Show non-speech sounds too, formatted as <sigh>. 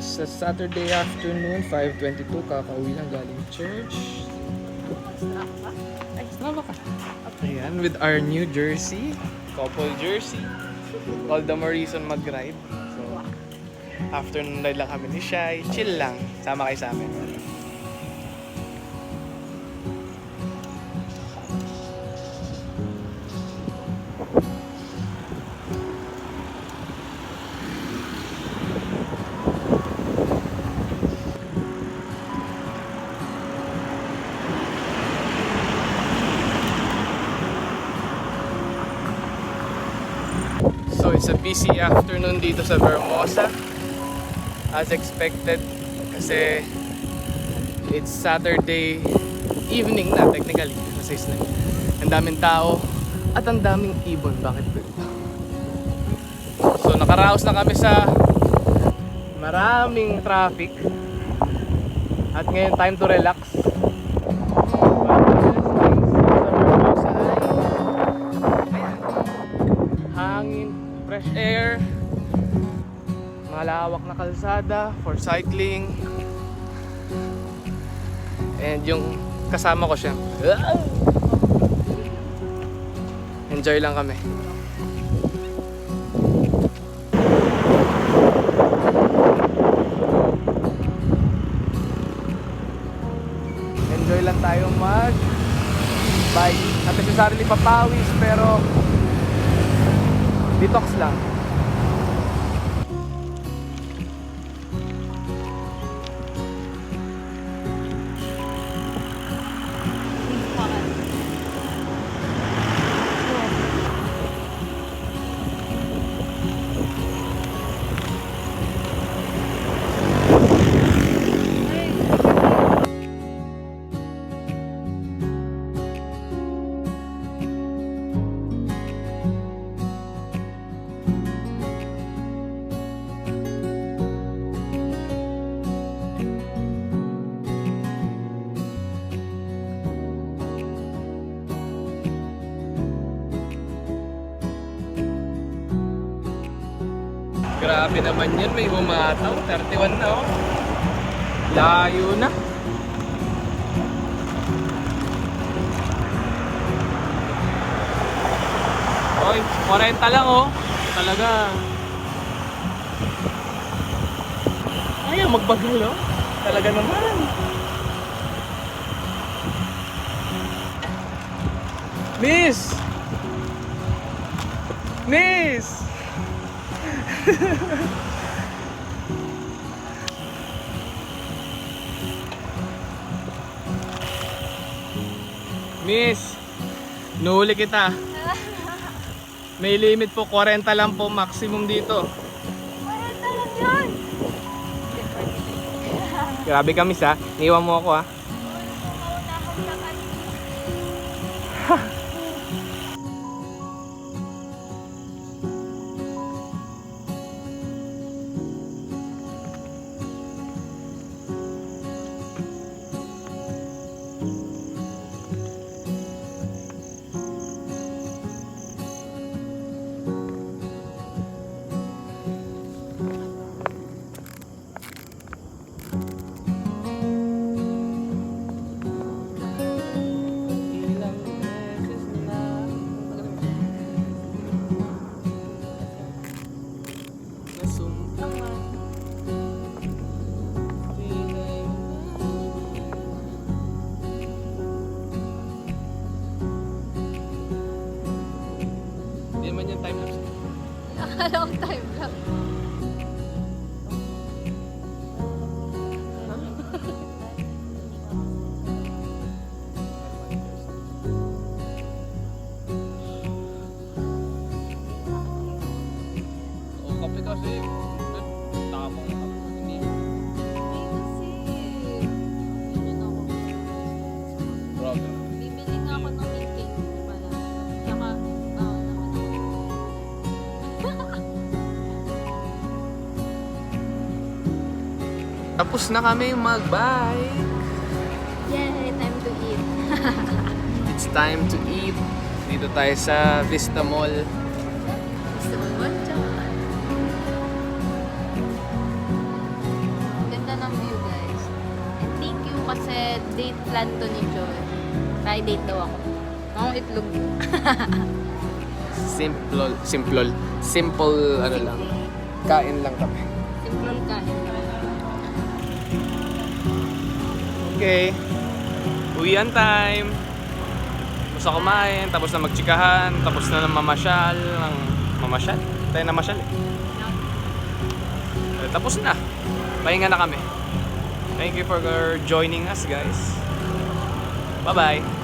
Sa Saturday afternoon, 5.22, kakauwi lang galing church. Ay, sama ka. Ayan, with our new jersey. Couple jersey. All the more reason mag-ride. So, afternoon ride lang kami ni Shai. Chill lang. Sama kayo sa amin. A busy afternoon dito sa Vermosa. As expected kasi it's Saturday evening na technically kasi na. Ang daming tao at ang daming ibon. Bakit ba ito? So nakaraos na kami sa maraming traffic. At ngayon time to relax. Fresh air, malawak na kalsada for cycling. And yung kasama ko siya. Enjoy lang kami. Enjoy lang tayo mag bike. Not necessarily papawis pero detox lang. Grabe naman yan, may humataw. 31 na oh. Layo na. Oy, 40 lang oh. Talaga. Ayaw magbagal oh. Talaga naman. Miss! Miss! <laughs> Miss, nuhuli kita. May limit po, 40 lang po maximum dito. Grabe ka miss ha, iwan mo ako ha. Time lapse. Akala ko time lang. <laughs> O <laughs> kape kasi. Tapos na kami mag-bye. Yay! Time to eat. <laughs> It's time to eat. Dito tayo sa Vista Mall. Gusto mo matcha? kasi date plan to ni Joel. Kaya date daw ako. Ang itlog. <laughs> Simple, simple, simple ano lang. Kain lang kami. Simple kain. Okay. Uwian time. Tapos na kumain, tapos na magtsikahan, tapos na ng mamasyal, ng mamasyal. Tayo na masyal eh. Eh, Tapos na. Pahinga na kami. Thank you for joining us guys. Bye-bye.